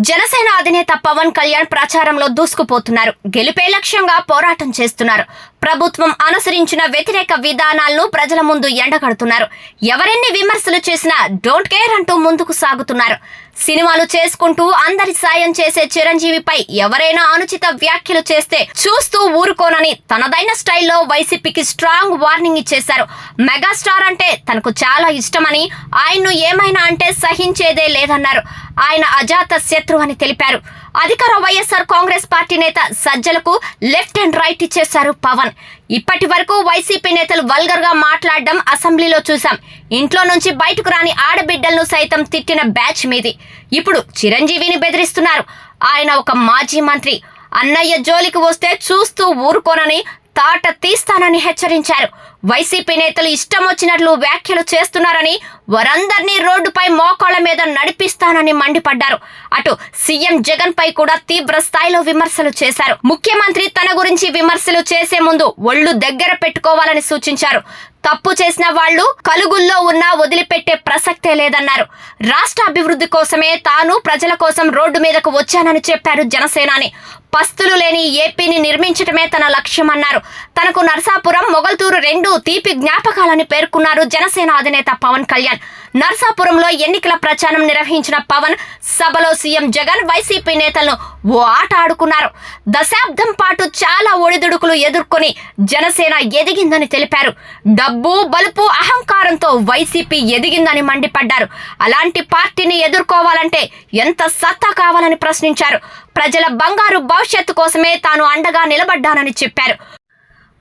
జనసేన అధినేత పవన్ కళ్యాణ్ ప్రచారంలో దూసుకుపోతున్నారు. గెలిపే లక్ష్యంగా పోరాటం చేస్తున్నారు. ప్రభుత్వం అనుసరించిన వ్యతిరేక విధానాలను ప్రజల ముందు ఎండగడుతున్నారు. ఎవరెన్ని విమర్శలు చేసినా డోంట్ కేర్ అంటూ ముందుకు సాగుతున్నారు. సినిమాలు చేసుకుంటూ అందరి సాయం చేసే చిరంజీవిపై ఎవరైనా అనుచిత వ్యాఖ్యలు చేస్తే చూస్తూ ఊరుకోనని తనదైన స్టైల్లో వైసీపీకి స్ట్రాంగ్ వార్నింగ్ ఇచ్చేశారు. మెగాస్టార్ అంటే తనకు చాలా ఇష్టమని ఆయన్ను ఏమైనా అంటే సహించేదే లేదన్నారు. ఆయన అజాత శత్రు అని తెలిపారు. అధికార వైఎస్ఆర్ కాంగ్రెస్ పార్టీ నేత సజ్జలకు లెఫ్ట్ అండ్ రైట్ ఇచ్చేశారు పవన్. ఇప్పటి వరకు వైసీపీ నేతలు వల్గర్గా మాట్లాడడం అసెంబ్లీలో చూశాం. ఇంట్లో నుంచి బయటకు రాని ఆడబిడ్డలను సైతం తిట్టిన బ్యాచ్ మీది. ఇప్పుడు చిరంజీవిని బెదిరిస్తున్నారు. ఆయన ఒక మాజీ మంత్రి. అన్నయ్య జోలికి వస్తే చూస్తూ ఊరుకోనని తాట తీస్తానని హెచ్చరించారు. వైసీపీ నేతలు ఇష్టం వచ్చినట్లు వ్యాఖ్యలు చేస్తున్నారని వారందరినీ రోడ్డుపై మోకాళ్ళ మీద నడిపిస్తానని మండిపడ్డారు. అటు సీఎం జగన్ పై కూడా తీవ్ర స్థాయిలో విమర్శలు చేశారు. ముఖ్యమంత్రి తన గురించి విమర్శలు చేసే ముందు ఒళ్ళు దగ్గర పెట్టుకోవాలని సూచించారు. తప్పు చేసిన వాళ్ళు కలుగుల్లో ఉన్నా వదిలిపెట్టే ప్రసక్తే లేదన్నారు. రాష్ట్ర అభివృద్ధి కోసమే తాను ప్రజల కోసం రోడ్డు మీదకు వచ్చానని చెప్పారు జనసేనాని. పస్తులు లేని ఏపీని నిర్మించటమే తన లక్ష్యమన్నారు తనకు నర్సాపురం మొగల్తూరు రెండు తీపి జ్ఞాపకాలని పేర్కొన్నారు జనసేన అధినేత పవన్ కళ్యాణ్. నర్సాపురంలో ఎన్నికల ప్రచారం నిర్వహించిన పవన్ సభలో సీఎం జగన్ వైసీపీ నేతలను ఓ ఆట ఆడుకున్నారు. దశాబ్దం పాటు చాలా ఒడిదుడుకులు ఎదుర్కొని జనసేన ఎదిగిందని తెలిపారు. డబ్బు బలుపు అహంకారంతో వైసీపీ ఎదిగిందని మండిపడ్డారు. అలాంటి పార్టీని ఎదుర్కోవాలంటే ఎంత సత్తా కావాలని ప్రశ్నించారు. ప్రజల బంగారు భవిష్యత్తు కోసమే తాను అండగా నిలబడ్డానని చెప్పారు.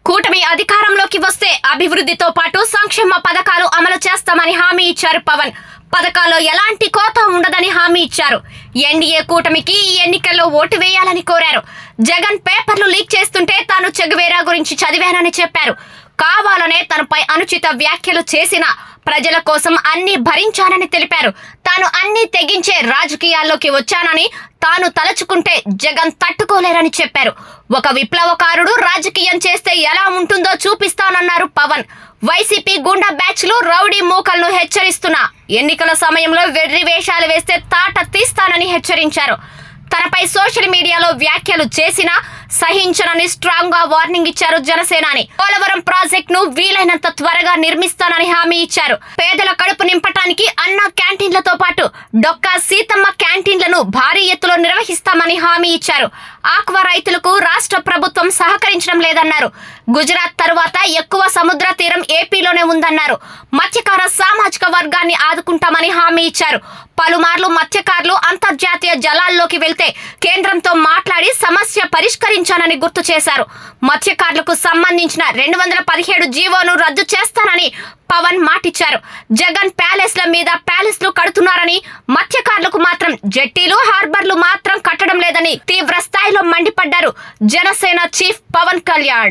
కూటమి అధికారంలోకి వస్తే అభివృద్ధితో పాటు సంక్షేమ పథకాలు అమలు చేస్తామని హామీ ఇచ్చారు పవన్. పథకాల్లో ఎలాంటి కోత ఉండదని హామీ ఇచ్చారు. ఎన్డీఏ కూటమికి ఈ ఎన్నికల్లో ఓటు వేయాలని కోరారు. జగన్ పేపర్లు లీక్ చేస్తుంటే తాను చెగువేరా గురించి చదివానని చెప్పారు. కావాలనే తనపై అనుచిత వ్యాఖ్యలు చేసిన ప్రజల కోసం అన్ని భరించానని తెలిపారు. తాను అన్ని తెగించే రాజకీయాల్లోకి వచ్చానని తాను తలుచుకుంటే జగన్ తట్టుకోలేరని చెప్పారు. ఒక విప్లవకారుడు రాజకీయం చేస్తే ఎలా ఉంటుందో చూపిస్తానన్నారు పవన్. వైసీపీ గుండా బ్యాచ్లు రౌడీ మూకలను హెచ్చరిస్తున్నా. ఎన్నికల సమయంలో వెర్రి వేషాలు వేస్తే తాట తీస్తానని హెచ్చరించారు. తనపై సోషల్ మీడియాలో వ్యాఖ్యలు చేసినా సహించనని స్ట్రాంగ్గా వార్నింగ్ ఇచ్చారు జనసేనాని. పోలవరం ప్రాజెక్ట్ను వీలైనంత త్వరగా నిర్మిస్తానని హామీ ఇచ్చారు. పేదల కడుపు నింపటానికి అన్న క్యాంటీన్లతో పాటు డొక్కా సీతమ్మ క్యాంటీన్లను భారీ ఎత్తులో నిర్వహిస్తామని హామీ ఇచ్చారు. ఆక్వా రైతులకు రాష్ట్ర ప్రభుత్వం సహకరించడం లేదన్నారు. గుజరాత్ తరువాత ఎక్కువ సముద్ర తీరం ఏపీలోనే ఉందన్నారు. మత్స్యకార సామాజిక వర్గాన్ని ఆదుకుంటామని హామీ ఇచ్చారు. పలుమార్లు మత్స్యకారులు అంతర్జాతీయ జలాల్లోకి వెళ్తే కేంద్రంతో మాట్లాడి సమస్య పరిష్కరించానని గుర్తు చేశారు. మత్స్యకారులకు సంబంధించిన రెండు వందల పదిహేడు జీవోను రద్దు చేస్తానని పవన్ మాటిచ్చారు. జగన్ ప్యాలెస్ల మీద ప్యాలెస్లు కడుతున్నారని మత్స్యకారులకు మాత్రం జట్టీలు హార్బర్లు మాత్రం కట్టడం లేదని తీవ్ర స్థాయిలో మండిపడ్డారు జనసేన చీఫ్ పవన్ కళ్యాణ్.